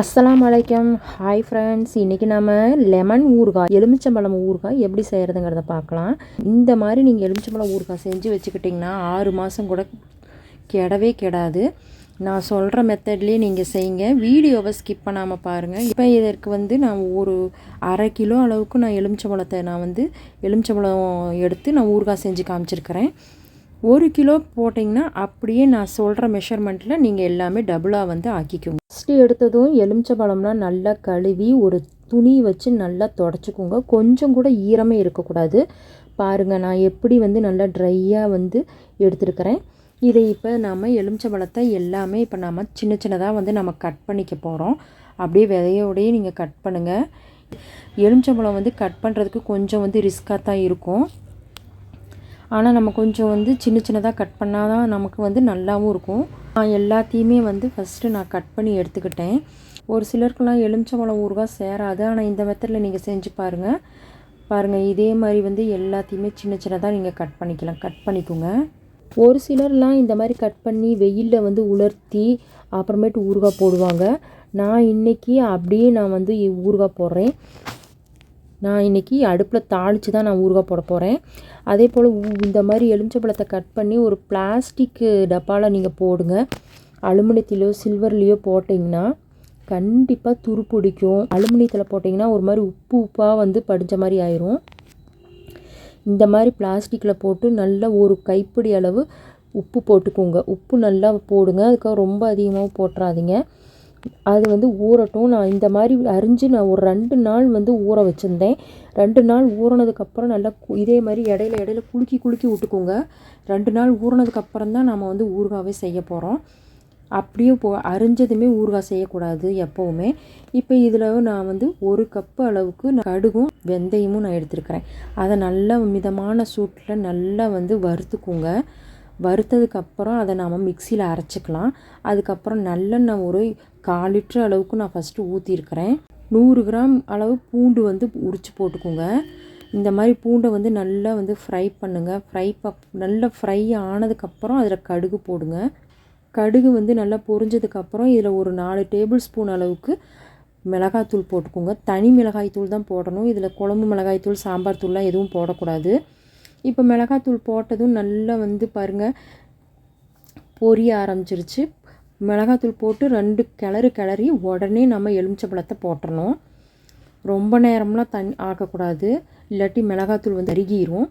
அஸ்லாம் வலைக்கம் hi friends இன்றைக்கி நம்ம லெமன் ஊறுகாய் எலுமிச்சம்பழம் ஊறுகாய் எப்படி செய்கிறதுங்கிறத பார்க்கலாம். இந்த மாதிரி நீங்கள் எலுமிச்சம்பழம் ஊறுகாய் செஞ்சு வச்சுக்கிட்டிங்கன்னா ஆறு மாதம் கூட கெடவே கெடாது. நான் சொல்கிற மெத்தட்லேயே நீங்கள் செய்யுங்க. வீடியோவை ஸ்கிப் பண்ணாமல் பாருங்கள் இப்போ இதற்கு வந்து நான் ஒரு அரை கிலோ அளவுக்கு நான் எலுமிச்சம்பழத்தை நான் வந்து எலுமிச்சம்பழம் எடுத்து நான் ஊறுகாய் செஞ்சு காமிச்சிருக்கிறேன். ஒரு கிலோ போட்டிங்கன்னா அப்படியே நான் சொல்கிற மெஷர்மெண்ட்டில் நீங்கள் எல்லாமே டபுளாக வந்து ஆக்கிக்கோங்க. ஃபஸ்ட்டு எடுத்ததும் எலுமிச்சை பழம்லாம் நல்லா கழுவி ஒரு துணி வச்சு நல்லா தொடச்சிக்கோங்க. கொஞ்சம் கூட ஈரமே இருக்கக்கூடாது. பாருங்கள் நான் எப்படி வந்து நல்லா ட்ரையாக வந்து எடுத்துருக்கிறேன். இதை இப்போ நாம் எலுமிச்சை பழத்தை எல்லாமே இப்போ நாம் சின்ன சின்னதாக வந்து நம்ம கட் பண்ணிக்க போகிறோம் அப்படியே விதையோடையே நீங்கள் கட் பண்ணுங்கள் எலுமிச்சம்பழம் வந்து கட் பண்ணுறதுக்கு கொஞ்சம் வந்து ரிஸ்க்காக தான் இருக்கும். ஆனால் நம்ம கொஞ்சம் வந்து சின்ன சின்னதாக கட் பண்ணால் தான் நமக்கு வந்து நல்லாவும் இருக்கும். நான் எல்லாத்தையுமே வந்து ஃபஸ்ட்டு நான் கட் பண்ணி எடுத்துக்கிட்டேன். ஒரு சிலருக்குலாம் எலுமிச்சம்பழம் ஊறுகாய் சேராது. ஆனால் இந்த மெத்தடில் நீங்கள் செஞ்சு பாருங்கள் பாருங்கள் இதே மாதிரி வந்து எல்லாத்தையுமே சின்ன சின்னதாக நீங்கள் கட் பண்ணிக்கலாம். கட் பண்ணிக்கோங்க. ஒரு சிலர்லாம் இந்த மாதிரி கட் பண்ணி வெயிலில் வந்து உலர்த்தி அப்புறமேட்டு ஊறுகாய் போடுவாங்க. நான் இன்றைக்கி அப்படியே நான் வந்து ஊறுகாய் போடுறேன். நான் இன்றைக்கி அடுப்பில் தாளித்து தான் நான் ஊறுகாய் போட போகிறேன் அதே போல் இந்த மாதிரி எலுமிச்சப்பழத்தை கட் பண்ணி ஒரு பிளாஸ்டிக்கு டப்பாவில் நீங்கள் போடுங்க. அலுமினியத்திலையோ சில்வர்லேயோ போட்டிங்கன்னா கண்டிப்பாக துரு பிடிக்கும். அலுமினியத்தில் போட்டிங்கன்னா ஒரு மாதிரி உப்பு உப்பாக வந்து படித்த மாதிரி ஆயிரும். இந்த மாதிரி பிளாஸ்டிக்கில் போட்டு நல்லா ஒரு கைப்பிடி அளவு உப்பு போட்டுக்கோங்க. உப்பு நல்லா போடுங்க. அதுக்காக ரொம்ப அதிகமாக போட்டுறாதீங்க. அது வந்து ஊறட்டும். நான் இந்த மாதிரி அரிஞ்சு நான் ஒரு ரெண்டு நாள் வந்து ஊற வச்சுருந்தேன். ரெண்டு நாள் ஊறினதுக்கப்புறம் நல்லா இதே மாதிரி இடையில இடையில குலுக்கி குலுக்கி விட்டுக்கோங்க. ரெண்டு நாள் ஊறினதுக்கப்புறம் தான் நம்ம வந்து ஊறுகாவே செய்ய போகிறோம் அப்படியே போ அரிஞ்சதுமே ஊறுகாய் செய்யக்கூடாது எப்போவுமே. இப்போ இதில் நான் வந்து ஒரு கப்பு அளவுக்கு நான் கடுகும் வெந்தயமும் நான் எடுத்துருக்கிறேன். அதை நல்லா மிதமான சூட்டில் நல்லா வந்து வறுத்துக்குங்க. வறுத்ததுக்கப்புறம் அதை நாம் மிக்சியில் அரைச்சிக்கலாம். அதுக்கப்புறம் நல்லெண்ணெய் ஒரு கால் லிட்ரு அளவுக்கு நான் ஃபஸ்ட்டு ஊற்றிருக்கிறேன் நூறு கிராம் அளவு பூண்டு வந்து உரித்து போட்டுக்கோங்க. இந்த மாதிரி பூண்டை வந்து நல்லா வந்து ஃப்ரை பண்ணுங்கள் ஃப்ரை ப நல்லா ஃப்ரை ஆனதுக்கப்புறம் அதில் கடுகு போடுங்க. கடுகு வந்து நல்லா பொரிஞ்சதுக்கப்புறம் இதில் ஒரு நாலு டேபிள் ஸ்பூன் அளவுக்கு மிளகாய்த்தூள் போட்டுக்கோங்க. தனி மிளகாய் தூள் தான் போடணும். இதில் குழம்பு மிளகாய் தூள் சாம்பார் தூள்லாம் எதுவும் போடக்கூடாது. இப்போ மிளகாத்தூள் போட்டதும் நல்லா வந்து பாருங்கள் பொரிய ஆரம்பிச்சிருச்சு. மிளகாத்தூள் போட்டு ரெண்டு கிளறு கிளறி உடனே நம்ம எலுமிச்சப்பழத்தை போட்டுடணும் ரொம்ப நேரம்லாம் தண்ணி ஆக்கக்கூடாது. இல்லாட்டி மிளகாத்தூள் வந்து அருகிரும்.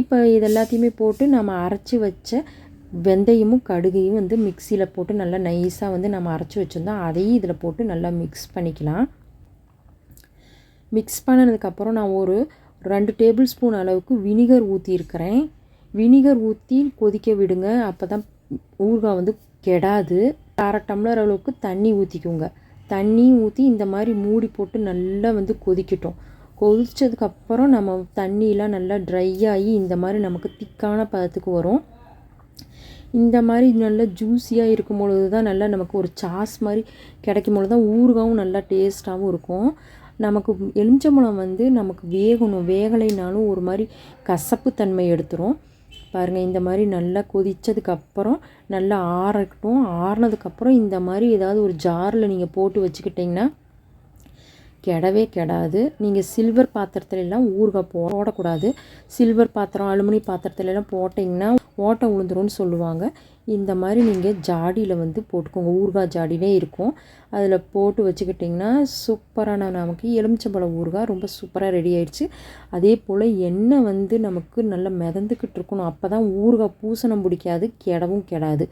இப்போ இது எல்லாத்தையுமே போட்டு நம்ம அரைச்சி வச்ச வெந்தயமும் கடுகையும் வந்து மிக்சியில் போட்டு நல்லா நைஸாக வந்து நம்ம அரைச்சி வச்சுருந்தோம் அதையும் இதில் போட்டு நல்லா மிக்ஸ் பண்ணிக்கலாம். மிக்ஸ் பண்ணதுக்கப்புறம் நான் ஒரு ரெண்டு டேபிள் ஸ்பூன் அளவுக்கு வினிகர் ஊற்றிருக்கிறேன் வினிகர் ஊற்றி கொதிக்க விடுங்க. அப்போ தான் ஊறுகாய் வந்து கெடாது. அரை டம்ளர் அளவுக்கு தண்ணி ஊற்றிக்கோங்க தண்ணி ஊற்றி இந்த மாதிரி மூடி போட்டு நல்லா வந்து கொதிக்கட்டும். கொதித்ததுக்கப்புறம் நம்ம தண்ணியெலாம் நல்லா ட்ரை ஆகி இந்த மாதிரி நமக்கு திக்கான பதத்துக்கு வரும். இந்த மாதிரி நல்லா ஜூஸியாக இருக்கும் பொழுது தான் நல்லா நமக்கு ஒரு சாஸ் மாதிரி கிடைக்கும் பொழுது தான் ஊறுகாவும் நல்லா டேஸ்ட்டாகவும் இருக்கும். நமக்கு எலுமிச்சம்பழம் வந்து நமக்கு வேகணும். வேகலைனாலும் ஒரு மாதிரி கசப்பு தன்மை எடுத்துரும். பாருங்கள் இந்த மாதிரி நல்லா கொதித்ததுக்கப்புறம் நல்லா ஆறட்டும். ஆறினதுக்கப்புறம் இந்த மாதிரி ஏதாவது ஒரு ஜாரில் நீங்கள் போட்டு வச்சுக்கிட்டிங்கன்னா கெடவே கெடாது. நீங்கள் சில்வர் பாத்திரத்துலலாம் ஊறுகாய் போடக்கூடாது சில்வர் பாத்திரம் அலுமினி பாத்திரத்துலலாம் போட்டிங்கன்னா ஓட்டை உளுந்துரும்னு சொல்லுவாங்க. இந்த மாதிரி நீங்கள் ஜாடியில் வந்து போட்டுக்கோங்க. ஊறுகாய் ஜாடினே இருக்கும். அதில் போட்டு வச்சுக்கிட்டிங்கன்னா சூப்பரான நமக்கு எலுமிச்சம்பழம் ஊறுகாய் ரொம்ப சூப்பராக ரெடி ஆயிடுச்சு. அதே போல் எண்ணெய் வந்து நமக்கு நல்லா மிதந்துக்கிட்டு இருக்கணும். அப்போ தான் ஊறுகாய் பூசணம் பிடிக்காது கெடவும் கெடாது.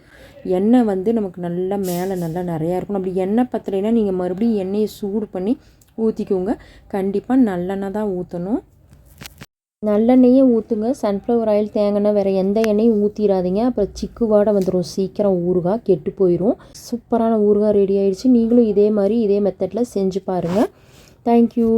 எண்ணெய் வந்து நமக்கு நல்லா மேலே நல்லா நிறையா இருக்கணும். அப்படி எண்ணெய் பத்தலைன்னா நீங்கள் மறுபடியும் எண்ணெயை சூடு பண்ணி ஊற்றிக்கோங்க கண்டிப்பாக நல்லெண்ணெய் தான் ஊற்றணும் நல்லெண்ணெயே ஊற்றுங்க சன்ஃப்ளவர் ஆயில் தேங்காய் வேறு எந்த எண்ணெயும் ஊற்றிடாதீங்க அப்புறம் சிக்கு வாடை வந்துடும் சீக்கிரம் ஊறுகாய் கெட்டு போயிடும் சூப்பரான ஊறுகாய் ரெடி ஆகிடுச்சு நீங்களும் இதே மாதிரி இதே மெத்தடில் செஞ்சு பாருங்கள் தேங்க்யூ